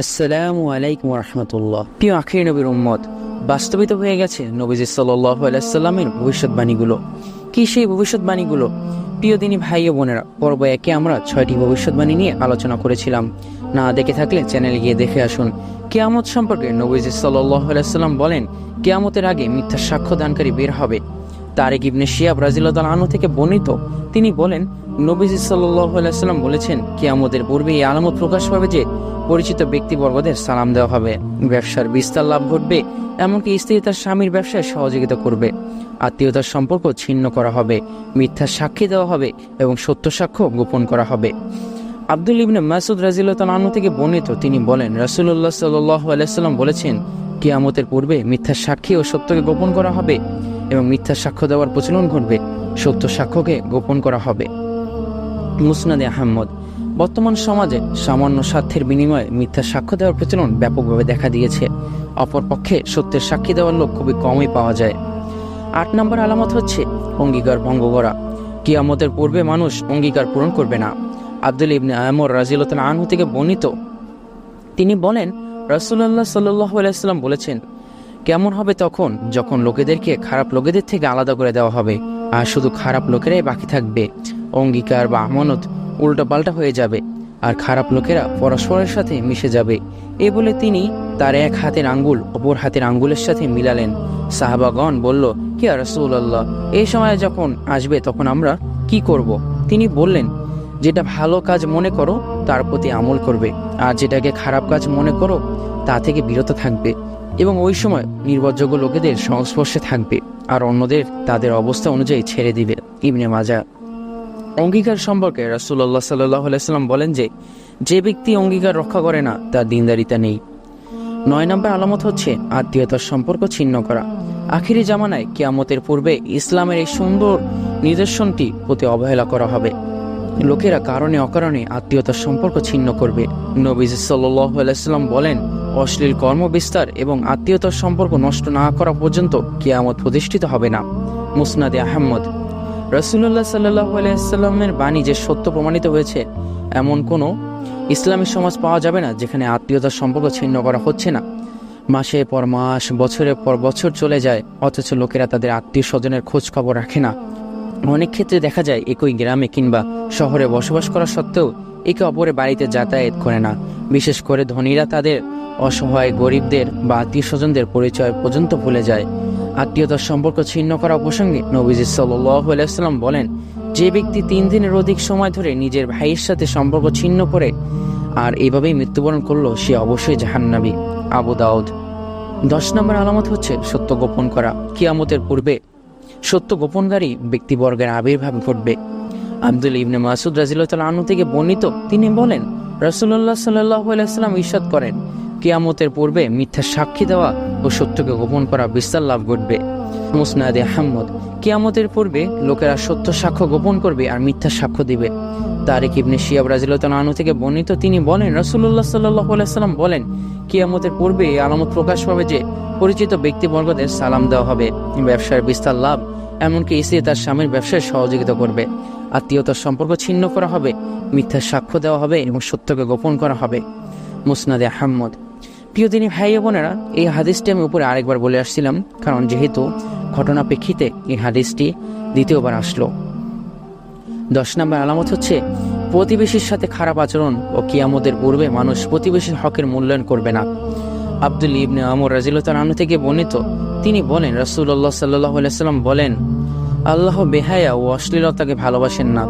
আসসালামু আলাইকুম রহমতুল্লাহ প্রিয় আখির নবীর উম্মত, বাস্তবিত হয়ে গেছে নবীজি সাল্লাহ আলাইসাল্লামের ভবিষ্যৎবাণীগুলো। কি সেই ভবিষ্যৎবাণীগুলো? প্রিয় দিনী ভাই ও বোনেরা, পর্ব একে আমরা ছয়টি ভবিষ্যৎবাণী নিয়ে আলোচনা করেছিলাম। না দেখে থাকলে চ্যানেলে গিয়ে দেখে আসুন। কেয়ামত সম্পর্কে নবীজি সাল্লাহ আলাইসাল্লাম বলেন, কেয়ামতের আগে মিথ্যা সাক্ষ্য দানকারী বের হবে। তারেক ইবনে শিয়াব রাজিল্লাহ আনু থেকে বর্ণিত। তিনি বলেন নবীজি সাল্লাম বলেছেন, কিয়ামতের পূর্বে এই আলামত প্রকাশ পাবে যে পরিচিত ব্যক্তিবর্গদের সালাম দেওয়া হবে। ব্যবসার বিস্তার লাভ ঘটবে, এমনকি স্ত্রী তার স্বামীর ব্যবসায় সহযোগিতা করবে। আত্মীয়তার সম্পর্ক ছিন্ন করা হবে, মিথ্যা সাক্ষী দেওয়া হবে এবং সত্য সাক্ষ্য গোপন করা হবে। আব্দুল ইবনে মাসুদ রাজিল্লাহ আনু থেকে বর্ণিত, তিনি বলেন রাসুল্লাহ সাল্লাহ আলাইসাল্লাম বলেছেন, কিয়ামতের পূর্বে মিথ্যা সাক্ষী ও সত্যকে গোপন করা হবে। এবং মিথ্যা সাক্ষ্য দেওয়ার প্রচলন ঘটবে। সত্য সাক্ষ্যকে গোপন করা হবে। মুসনাদে আহমদ, বর্তমান সমাজে সামান্য স্বার্থের বিনিময়ে মিথ্যা সাক্ষ্য দেওয়ার প্রচলন ব্যাপকভাবে দেখা দিয়েছে। অপরপক্ষে সত্যের সাক্ষী দেওয়ার লোক খুবই কমই পাওয়া যায়। আট নম্বর আলামত হচ্ছে অঙ্গীকার ভঙ্গ করা। কিয়ামতের পূর্বে মানুষ অঙ্গীকার পূরণ করবে না। আব্দুল ইবনে আহমর রাজিউল্লাহ আনহু থেকে বর্ণিত। তিনি বলেন রসুল্লাহ সাল্লাহ আলাইসাল্লাম বলেছেন কেমন হবে তখন? যখন লোকেদেরকে খারাপ লোকেদের থেকে আলাদা করে দেওয়া হবে। আর শুধু খারাপ লোকেরাই বাকি থাকবে। অঙ্গীকার বা আমানত উল্টো পাল্টা হয়ে যাবে। আর খারাপ লোকেরা পরস্পরের সাথে মিশে যাবে। এ বলে তিনি তার এক হাতের আঙ্গুল অপর হাতের আঙ্গুলের সাথে মিলালেন। সাহাবাগণ বলল, কি রসুল্লাহ এই সময় যখন আসবে তখন আমরা কি করব। তিনি বললেন, যেটা ভালো কাজ মনে করো, তার প্রতি আমল করবে। আর যেটাকে খারাপ কাজ মনে করো, তা থেকে বিরত থাকবে। এবং ওই সময় নির্ভরযোগ্য লোকেদের সংস্পর্শে থাকবে, আর অন্যদের তাদের অবস্থা অনুযায়ী ছেড়ে দিবে। ইবনে মাজা। অঙ্গীকার সম্পর্কে রাসুল্লাহ সাল্লাহ বলেন যে যে ব্যক্তি অঙ্গীকার রক্ষা করে না, তার দিনদারিতা নেই। নয় নম্বর আলামত হচ্ছে আত্মীয়তার সম্পর্ক ছিন্ন করা। আখিরি জামানায় কিয়ামতের পূর্বে ইসলামের এই সুন্দর নিদর্শনটি প্রতি অবহেলা করা হবে। লোকেরা কারণে অকারণে আত্মীয়তার সম্পর্ক ছিন্ন করবে। নবীজ সাল্লাম বলেন অশ্লীল কর্মবিস্তার এবং আত্মীয়তার সম্পর্ক নষ্ট না করা পর্যন্ত কিয়ামত প্রতিষ্ঠিত হবে না। মুসনাদে আহমদ। রসুল্লাহ সাল্লাহ আলাইসাল্লামের বাণী যে সত্য প্রমাণিত হয়েছে, এমন কোনো ইসলামী সমাজ পাওয়া যাবে না যেখানে আত্মীয়তার সম্পর্ক ছিন্ন করা হচ্ছে না। মাসে পর মাস, বছরের পর বছর চলে যায়, অথচ লোকেরা তাদের আত্মীয় স্বজনের খোঁজ খবর রাখে না। অনেক ক্ষেত্রে দেখা যায় একই গ্রামে কিংবা শহরে বসবাস করা সত্ত্বেও একে অপরের বাড়িতে যাতায়াত করে না। বিশেষ করে ধনীরা তাদের অসহায় গরিবদের বা আত্মীয় স্বজনদের পরিচয় পর্যন্ত ভুলে যায়। আত্মীয়তার সম্পর্ক ছিন্ন করা প্রসঙ্গে নবীজি সাল্লাম বলেন, যে ব্যক্তি তিন দিনের অধিক সময় ধরে নিজের ভাইয়ের সাথে সম্পর্ক ছিন্ন করে আর এভাবেই মৃত্যুবরণ করল, সে অবশ্যই জাহান্নাবি আবু দাউদ। দশ নম্বর আলামত হচ্ছে সত্য গোপন করা। কিয়ামতের পূর্বে সত্য গোপনকারী ব্যক্তিবর্গের আবির্ভাব ঘটবে। আব্দুল ইবনে মাসুদ রাজিল্লাহ আনু থেকে বর্ণিত তিনি বলেন রসুল্লাহ সাল্লাহ আলাইসাল্লাম ঈর্ষাদ করেন কিয়ামতের পূর্বে মিথ্যা সাক্ষী দেওয়া ও সত্যকে গোপন করা বিস্তার লাভ ঘটবে। মুসনাদে আহমদ, কিয়ামতের পূর্বে লোকেরা সত্য সাক্ষ্য গোপন করবে আর মিথ্যা সাক্ষ্য দিবে। তারেক ইবনে শিয়াব রাজিল্লাহ আনু থেকে বর্ণিত তিনি বলেন রসুল্লাহ সাল্লাহ আলাইসাল্লাম বলেন, কিয়ামতের পূর্বে আলামত প্রকাশ পাবে যে পরিচিত ব্যক্তিবর্গদের সালাম দেওয়া হবে, ব্যবসার বিস্তার লাভ, এমনকি স্ত্রী তার স্বামীর ব্যবসায় সহযোগিতা করবে। আত্মীয়তার সম্পর্ক ছিন্ন করা হবে, মিথ্যা সাক্ষ্য দেওয়া হবে এবং সত্যকে গোপন করা হবে। মুসনাদে আহম্মদ প্রিয় দিনী ভাই বোনেরা, এই হাদিসটি আমি উপরে আরেকবার বলে আসছিলাম, কারণ যেহেতু ঘটনা প্রেক্ষিতে এই হাদিসটি দ্বিতীয়বার আসলো। দশ নম্বর আলামত হচ্ছে, প্রতিবেশীর সাথে খারাপ আচরণ ও কিয়ামতের পূর্বে মানুষ প্রতিবেশীর হকের মূল্যায়ন করবে না। আব্দুল ইবনে আমর রাজিল্লাহ আনু থেকে বর্ণিত, তিনি বলেন রসুল্লাহ সাল্লাহ সাল্লাম বলেন, আল্লাহ বেহায়া ও অশ্লীলতাকে ভালোবাসেন না।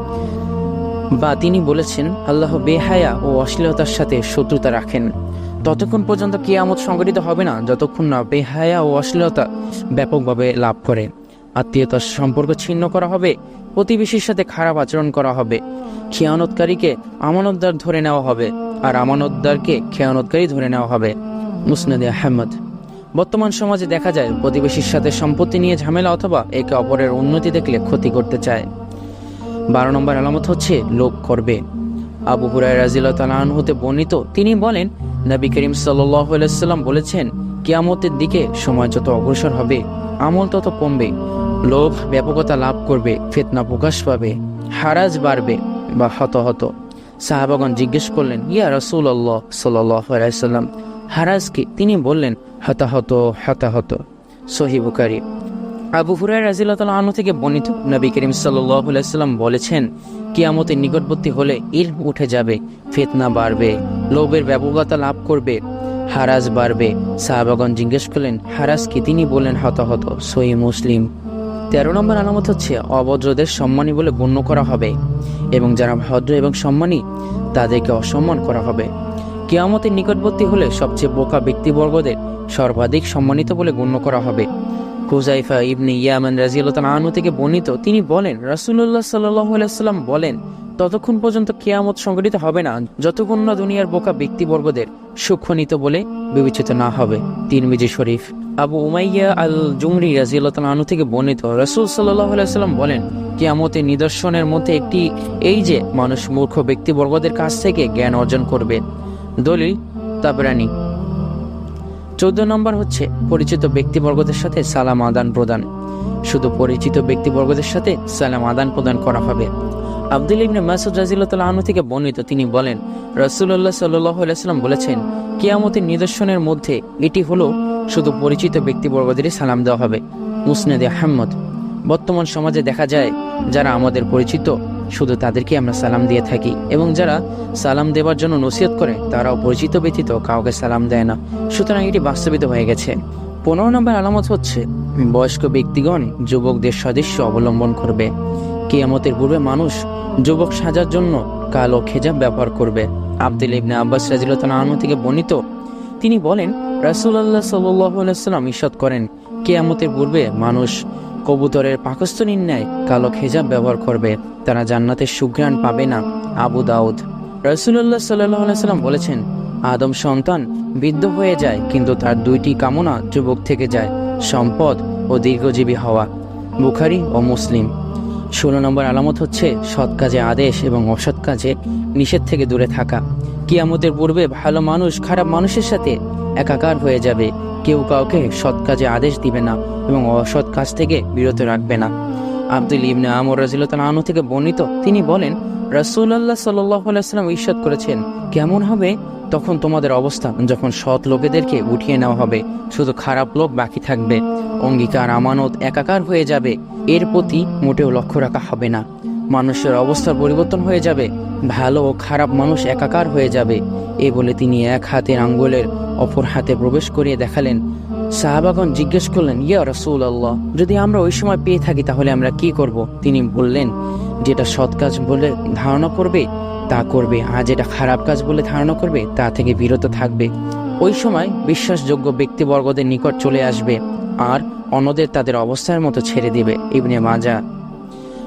বা তিনি বলেছেন, আল্লাহ বেহায়া ও অশ্লীলতার সাথে শত্রুতা রাখেন। ততক্ষণ পর্যন্ত কেয়ামত সংগঠিত হবে না, যতক্ষণ না বেহায়া ও অশ্লীলতা ব্যাপকভাবে লাভ করে। আত্মীয়তার সম্পর্ক ছিন্ন করা হবে, প্রতিবেশীর সাথে খারাপ আচরণ করা হবে, খেয়ানতকারীকে আমানতদার ধরে নেওয়া হবে, আর আমানতদারকে খেয়ানতকারী ধরে নেওয়া হবে। মুসনাদে আহমদ। বর্তমান সমাজে দেখা যায়, প্রতিবেশীর সাথে সম্পত্তি নিয়ে ঝামেলা অথবা একে অপরের উন্নতি দেখলে ক্ষতি করতে চায়। বারো নম্বর আলামত হচ্ছে লোভ করবে। আবু হুরাই রাজিল্লাহ তালান হতে বর্ণিত, তিনি বলেন নবী করিম সাল্লাম বলেছেন, কিয়ামতের দিকে সময় যত অগ্রসর হবে, আমল তত কমবে, লোভ, ব্যাপকতা লাভ করবে, ফেতনা প্রকাশ পাবে, হারাজ বাড়বে বা হত হত সাহাবাগন জিজ্ঞেস করলেন, ইয়া রসুল আল্লাহ সাল্লাম হারাজকে তিনি বললেন, হতাহত হতাহত। সহিবুকারী আবু হুরাই রাজিল্লাহ আনু থেকে বর্ণিত নবী করিম সাল্লাম বলেছেন, কিয়ামতের নিকটবর্তী হলে ইলম উঠে যাবে, ফেতনা বাড়বে। লোভের ব্যাপকতা লাভ করবে। হারাজ বাড়বে। সাহাবাগন জিজ্ঞেস করলেন, হারাজ কি? তিনি বললেন, হতাহত সহি মুসলিম। তেরো নম্বর আলামত হচ্ছে, অভদ্রদের সম্মানী বলে গণ্য করা হবে এবং যারা ভদ্র এবং সম্মানী, তাদেরকে অসম্মান করা হবে। কেয়ামতের নিকটবর্তী হলে সবচেয়ে বোকা ব্যক্তিবর্গদের সর্বাধিক সম্মানিত বলে গণ্য করা হবে। হুজাইফা ইবনি ইয়ামান রাজিউল্লাহ থেকে বর্ণিত, তিনি বলেন রাসুল্লাহ সাল্লাম বলেন, ততক্ষণ পর্যন্ত কেয়ামত সংগঠিত হবে না, যতক্ষণ না দুনিয়ার বোকা ব্যক্তিবর্গদের সুক্ষণিত বলে বিবেচিত না হবে। তিন মিজি শরীফ, আবু উমাইয়া আল জুমরি রাজিউল্লাহ আনু থেকে বর্ণিত, রাসুল সাল্লাম বলেন, কেয়ামতের নিদর্শনের মধ্যে একটি, এই যে মানুষ মূর্খ ব্যক্তিবর্গদের কাছ থেকে জ্ঞান অর্জন করবে। দলিল, তাবরানি চৌদ্দ নম্বর হচ্ছে পরিচিত ব্যক্তিবর্গদের সাথে সালাম আদান প্রদান। শুধু পরিচিত ব্যক্তিবর্গদের সাথে সালাম আদান প্রদান করা হবে। আব্দুল ইবনে মাসুদ রাজিল্লাহ আনু থেকে বর্ণিত তিনি বলেন রসুল্লাহ সাল্লাম বলেছেন, কিয়ামতের নিদর্শনের মধ্যে এটি হলো শুধু পরিচিত ব্যক্তিবর্গদেরই সালাম দেওয়া হবে। মুসনেদে আহম্মদ বর্তমান সমাজে দেখা যায়, যারা আমাদের পরিচিত শুধু তাদেরকে আমরা সালাম দিয়ে থাকি। এবং যারা সালাম দেবার জন্য নসিহত করে, তারাও পরিচিত ব্যতীত কাউকে সালাম দেয় না। সুতরাং এটি বাস্তবিত হয়ে গেছে। পনেরো নম্বর আলামত হচ্ছে, বয়স্ক ব্যক্তিগণ যুবকদের সদস্য অবলম্বন করবে। কেয়ামতের পূর্বে মানুষ যুবক সাজার জন্য কালো খেজাব ব্যবহার করবে। আব্দুল ইবনে আব্বাস রাজিল্লাহ আনু থেকে বর্ণিত, তিনি বলেন রাসুল্লাহ সাল্লাম ঈর্ষদ করেন, কেয়ামতের পূর্বে মানুষ কবুতরের পাকস্থলীর ন্যায় কালো খেজাব ব্যবহার করবে, তারা জান্নাতের সুঘ্রাণ পাবে না, আবু দাউদ। রসুল্লাহ সাল্লাম বলেছেন, আদম সন্তান বৃদ্ধ হয়ে যায়, কিন্তু তার দুইটি কামনা যুবক থেকে যায়, সম্পদ ও দীর্ঘজীবী হওয়া, বুখারি ও মুসলিম। ষোলো নম্বর আলামত হচ্ছে সৎ কাজে আদেশ এবং অসৎ কাজে নিষেধ থেকে দূরে থাকা। কিয়ামতের পূর্বে ভালো মানুষ খারাপ মানুষের সাথে একাকার হয়ে যাবে। কেউ কাউকে সৎ কাজে আদেশ দিবে না এবং অসৎ কাজ থেকে বিরত রাখবে না। আব্দুল ইবনে আমর রাজিল্লাহ আনু থেকে বর্ণিত তিনি বলেন রাসুল্লাহ সাল্লাম ঈর্ষাদ করেছেন, কেমন হবে? তখন তোমাদের অবস্থা যখন সৎ লোকেদেরকে উঠিয়ে নেওয়া হবে, শুধু খারাপ লোক বাকি থাকবে। অঙ্গীকার, আমানত একাকার হয়ে যাবে। এর প্রতি মোটেও লক্ষ্য রাখা হবে না। মানুষের অবস্থার পরিবর্তন হয়ে যাবে। ভালো ও খারাপ মানুষ একাকার হয়ে যাবে। এ বলে তিনি এক হাতের আঙ্গুলের অপর হাতে প্রবেশ করিয়ে দেখালেন সাহাবাগন জিজ্ঞেস করলেন, ইয়া রসুল আল্লাহ যদি আমরা ওই সময় পেয়ে থাকি তাহলে আমরা কি করব? তিনি বললেন, যেটা সৎ কাজ বলে ধারণা করবে, তা করবে, আর যেটা খারাপ কাজ বলে ধারণা করবে, তা থেকে বিরত থাকবে। ওই সময় বিশ্বাসযোগ্য ব্যক্তিবর্গদের নিকট চলে আসবে, আর অন্যদের তাদের অবস্থার মতো ছেড়ে দিবে, ইবনে মাজা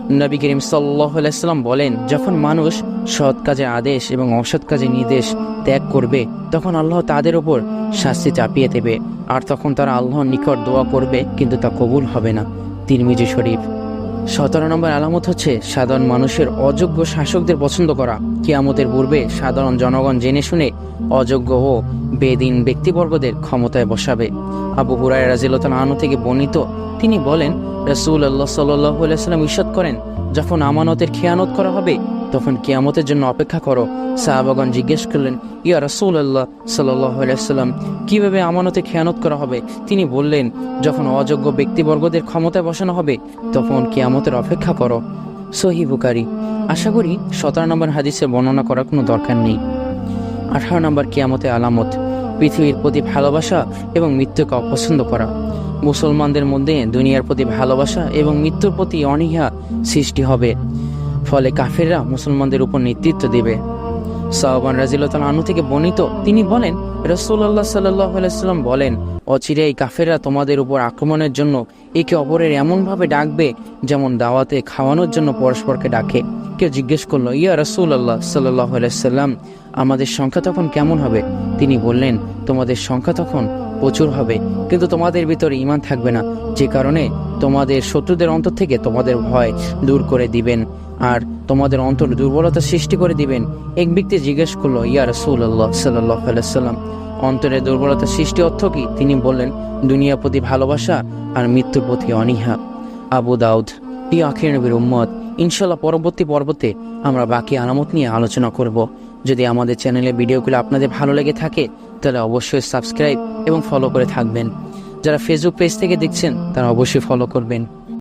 নবী করিম সাল্লাম বলেন, যখন মানুষ সৎ কাজে আদেশ এবং অসৎ কাজে নির্দেশ ত্যাগ করবে, তখন আল্লাহ তাদের ওপর শাস্তি চাপিয়ে দেবে। আর তখন তারা আল্লাহর নিকট দোয়া করবে, কিন্তু তা কবুল হবে না। তিরমিজি শরীফ। সতেরো নম্বর আলামত হচ্ছে, সাধারণ মানুষের অযোগ্য শাসকদের পছন্দ করা। কিয়ামতের পূর্বে সাধারণ জনগণ জেনে শুনে অযোগ্য ও বেদিন ব্যক্তিবর্গদের ক্ষমতায় বসাবে। আবু হুরাই রাজিল্লাহ আনু থেকে বর্ণিত, তিনি বলেন রসুল আল্লাহ সাল্লাম ঈর্ষাদ করেন, যখন আমানতের খেয়ানত করা হবে, তখন কিয়ামতের জন্য অপেক্ষা করো। সাহাবাগন জিজ্ঞেস করলেন, ইয়া রসুল আল্লাহ সাল্লাম কীভাবে আমানতে খেয়ানত করা হবে? তিনি বললেন, যখন অযোগ্য ব্যক্তিবর্গদের ক্ষমতায় বসানো হবে, তখন কিয়ামতের অপেক্ষা করো। সহি বুকারি আশা করি সতেরো নম্বর হাদিসে বর্ণনা করার কোনো দরকার নেই। আঠারো নম্বর কিয়ামতে আলামত। পৃথিবীর প্রতি ভালোবাসা এবং মৃত্যুকে অপছন্দ করা। মুসলমানদের মধ্যে দুনিয়ার প্রতি ভালোবাসা এবং মৃত্যুর প্রতি অনীহা সৃষ্টি হবে। ফলে কাফেররা মুসলমানদের উপর নেতৃত্ব দেবে। সাহবান রাজিল্লাহ আনু থেকে বর্ণিত তিনি বলেন রসুল্লাহ সাল্লাম বলেন, অচিরে এই কাফেররা তোমাদের উপর আক্রমণের জন্য একে অপরের এমনভাবে ডাকবে যেমন দাওয়াতে খাওয়ানোর জন্য পরস্পরকে ডাকে। কেউ জিজ্ঞেস করল, ইয়া রসুল আল্লাহ সাল্লাম, আমাদের সংখ্যা তখন কেমন হবে? তিনি বললেন, তোমাদের সংখ্যা তখন প্রচুর হবে, কিন্তু তোমাদের ভিতরে ইমান থাকবে না, যে কারণে তোমাদের শত্রুদের অন্তর থেকে তোমাদের ভয় দূর করে দিবেন আর তোমাদের অন্তর দুর্বলতা সৃষ্টি করে দিবেন। এক ব্যক্তি জিজ্ঞেস করল, ইয়া রসুল আল্লাহ সাল্লাম, অন্তরে দুর্বলতা সৃষ্টি অর্থ কি? তিনি বললেন, দুনিয়ার প্রতি ভালোবাসা আর মৃত্যুর প্রতি অনীহা। আবু দাউদ প্রিয় আখির নবীর উম্মত ইনশাল্লাহ পরবর্তী পর্বতে আমরা বাকি আলামত নিয়ে আলোচনা করব। যদি আমাদের চ্যানেলে ভিডিওগুলো আপনাদের ভালো লেগে থাকে, তাহলে অবশ্যই সাবস্ক্রাইব এবং ফলো করে থাকবেন। যারা ফেসবুক পেজ থেকে দেখছেন, তারা অবশ্যই ফলো করবেন।